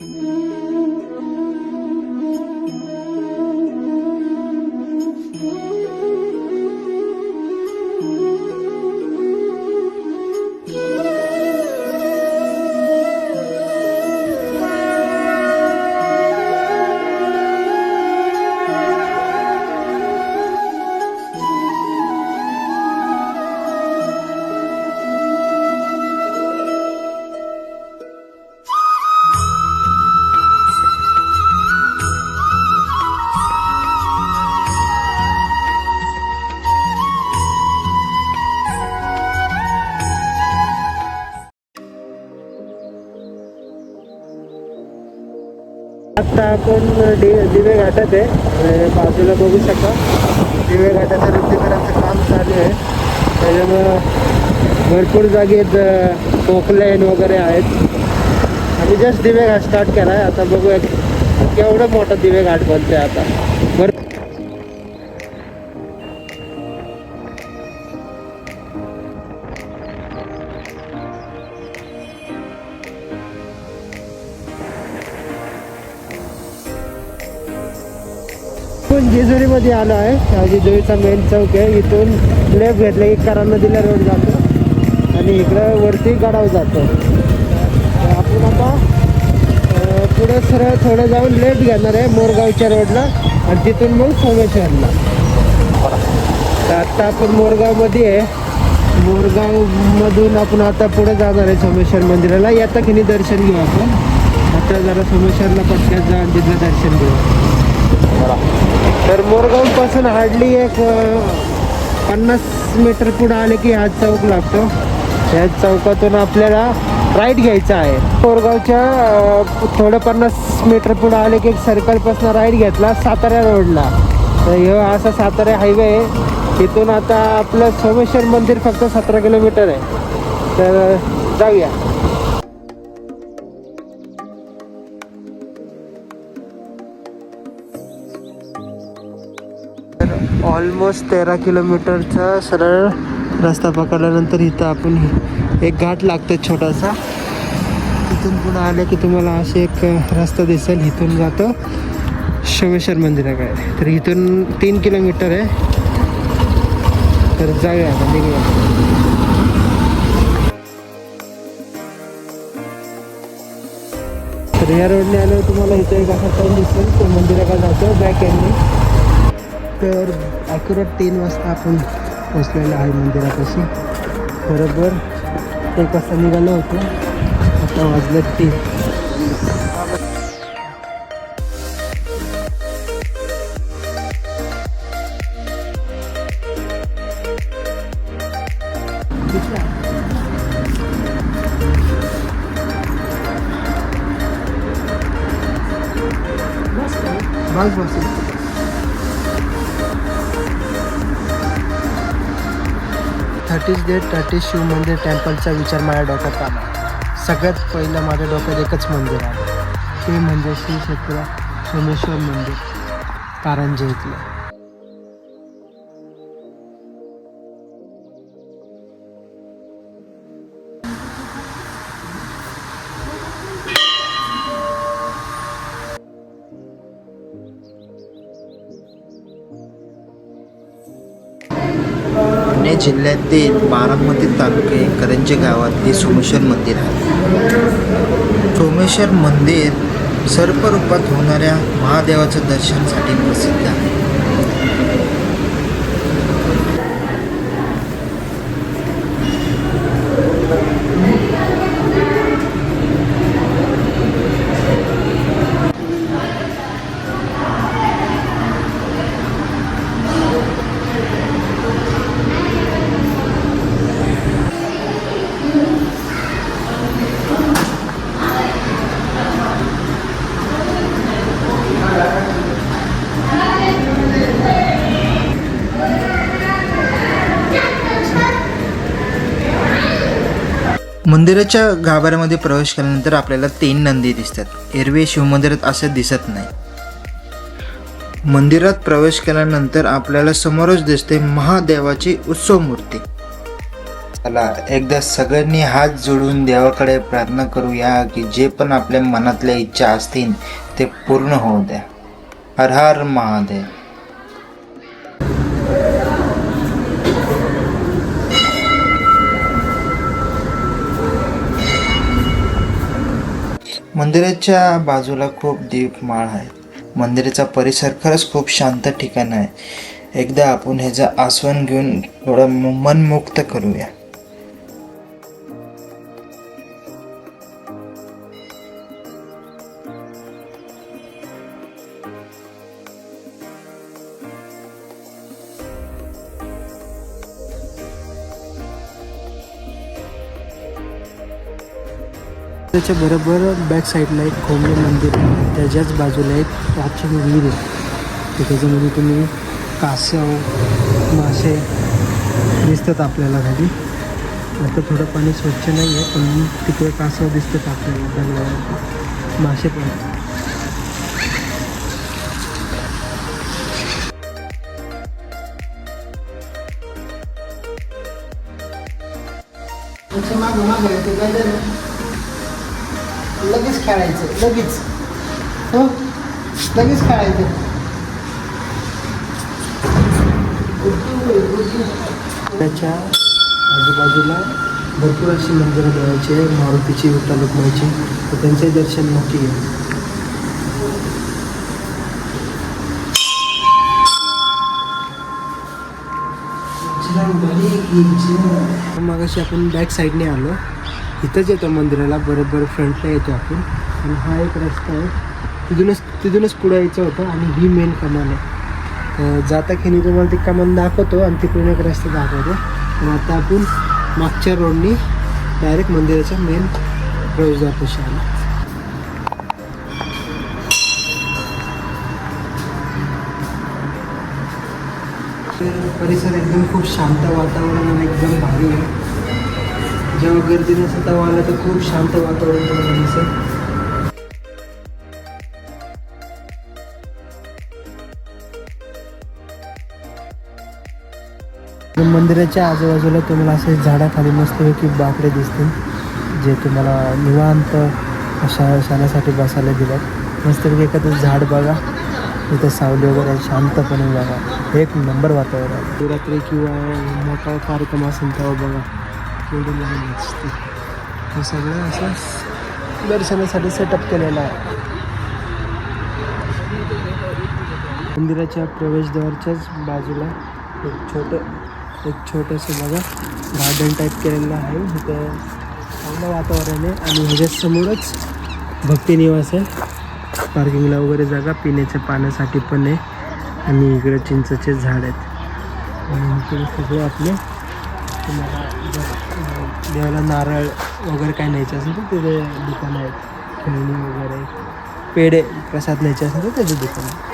आता आपण डि दिवे घाटात आहे. बाजूला बघू शकता. दिवे घाटाचं रुंदीकरणाचं काम चालू आहे. त्याच्यामुळं भरपूर जागेत पोकलाईन वगैरे आहेत. आम्ही जस्ट दिवे घाट स्टार्ट केला आहे आता बघूया केवढं मोठं दिवे घाट बनते आता. आपण जेजुरीमध्ये आलो आहे. जेजुरीचा मेन चौक आहे. इथून लेफ्ट घेतलं की करा नदीला रोड जातो. आणि इकडं वरती गडाव जातो. तर आपण आता पुढे सरळ थोडं जाऊन लेफ्ट घेणार आहे मोरगावच्या रोडला आणि तिथून मग सोमेश्वरला. तर आत्ता आपण मोरगावमध्ये आहे. मोरगावमधून आपण आता पुढे जाणार आहे सोमेश्वर मंदिराला. येता की नाही दर्शन घेऊ आपण. आता जरा सोमेश्वरला पटक्यात जाऊन तिथलं दर्शन घेऊ. तर मोरगावपासून हार्डली एक पन्नास मीटर पुढं आले की ह्याच चौक लागतो. ह्या चौकातून आपल्याला राईट घ्यायचा आहे. मोरगावच्या थोडं पन्नास मीटर पुढं आले की एक सर्कलपासून राईट घेतला सातारा रोडला. तर ह्यो असा सातारा हायवे आहे. तिथून आता आपलं सोमेश्वर मंदिर फक्त सतरा किलोमीटर आहे. तर जाऊया. ऑलमोस्ट तेरा किलोमीटरचा सरळ रस्ता पकडल्यानंतर इथं आपण एक घाट लागतो छोटासा. तिथून पुढं आले की तुम्हाला असे एक रस्ता दिसेल इथून जातो सोमेश्वर मंदिराकडे. तर इथून तीन किलोमीटर आहे. तर जाऊया आता निघूया. तर या रोडने आल्यावर तुम्हाला इथं एक असा टर्न दिसेल तो मंदिराकडे जातो बॅक एंडने तर ॲक्युरेट तीन वाजता आपण पोचलेलो आहे मंदिरापाशी. बरोबर? एक वाजता निघालो होतो. आता वाजलं तीन. बस बस. थर्टीज डेट थर्टी शिव मंदिर टेम्पलचा विचार माझ्या डोक्यात आला सगळ्यात पहिलं माझ्या डोक्यात एकच मंदिर आलं ते म्हणजे श्री क्षेत्र सोमेश्वर मंदिर. कारंजे इथलं जिल्ह्यातील बारामती तालुके करंजे गावातले सोमेश्वर मंदिर आहे. सोमेश्वर मंदिर सर्परूपात होणाऱ्या महादेवाच्या दर्शनासाठी प्रसिद्ध आहे. मंदिराच्या गाभाऱ्यामध्ये प्रवेश केल्यानंतर आपल्याला तीन नंदी दिसतात. एरवी शिवमंदिरात असं दिसत नाही. मंदिरात प्रवेश केल्यानंतर आपल्याला समोरच दिसते महादेवाची उत्सव मूर्ती चला एकदा सगळ्यांनी हात जोडून देवाकडे प्रार्थना करूया की जे पण आपल्या मनातल्या इच्छा असतील ते पूर्ण होऊ द्या. हर हर महादेव. मंदिराच्या बाजूला खूप दीपमाळ आहेत. मंदिराचा परिसर खरंच खूप शांत ठिकाण आहे. एकदा आपण ह्याचं आस्वाद घेऊन थोडं मनमुक्त करूया. त्याच्या बरोबर बॅक साईडला एक खोमले मंदिर आहे. त्याच्याच बाजूला एक प्राचीन विहीर आहे. तर त्याच्यामध्ये तुम्ही कासव मासे दिसतात आपल्याला खाली आता थोडं पाणी स्वच्छ नाही आहे पण तिकडे कासव दिसतात आपल्याला मासे पण. आहेत. लगेच खेळायचं लगेच. हो? लगेच खेळायचं. त्याच्या आजूबाजूला भरपूर अशी मंदिरं मिळायची आहे मारुतीची विठ्ठल रुक्माईची तर त्यांचे दर्शन नक्की घ्या. मग अशी आपण बॅक साईडने आलो. इथंच येतो मंदिराला बरोबर फ्रंटला येतो आपण. आणि हा एक रस्ता आहे. तिथूनच तिथूनच पुढं यायचं होतं आणि ही मेन कमान आहे. जाता खेळी तुम्हाला ती कमान दाखवतो आणि तिकडून एक रस्ता दाखवतो. आणि आता आपण मागच्या रोडनी डायरेक्ट मंदिराच्या मेन प्रवेशद्वारपाशी आलो तर परिसर एकदम खूप शांत वातावरण आणि एकदम भारी आहे. जेव्हा गर्दी नसेल तेव्हा आला तर खूप शांत वातावरण तुम्हाला दिसेल. मंदिराच्या आजूबाजूला तुम्हाला असे झाडाखाली मस्तपैकी बाकडे दिसतील जे तुम्हाला निवांत अशा शाळेसाठी बसायला दिलं मस्तपैकी एखादं झाड बघा इथं सावली वगैरे शांतपणे बघा. एक नंबर वातावरण रात्री किंवा मोठा कार्यक्रम असेल तेव्हा बघा. केवढी असते. हे सगळं असं दर्शनासाठी सेटअप केलेलं आहे. मंदिराच्या प्रवेशद्वारच्याच बाजूला एक छोटं एक छोटंसं बघा गार्डन टाईप केलेलं आहे. इथं चांगलं वातावरण आहे आणि ह्याच्यासमोरच भक्ती निवास आहे. पार्किंगला वगैरे जागा पिण्याच्या पाण्यासाठी पण आहे. आणि इकडे चिंचेचे झाड आहेत. आणि इकडे सगळे आपले तुम्हाला जर देवाला नारळ वगैरे काय न्यायचं असेल तर तिथे दुकान आहेत. खेळणी वगैरे. पेढे प्रसाद न्यायचे असेल तर त्याचे दुकान आहे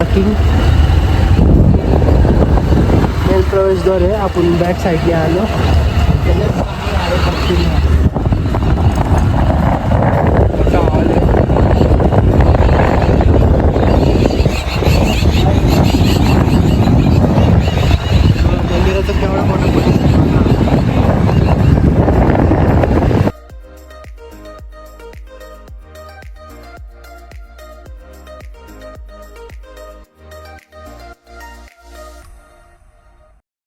पार्किंग मेन प्रवेशद्वार आहे. आपण बॅक साईडला आलो. त्याला आहे.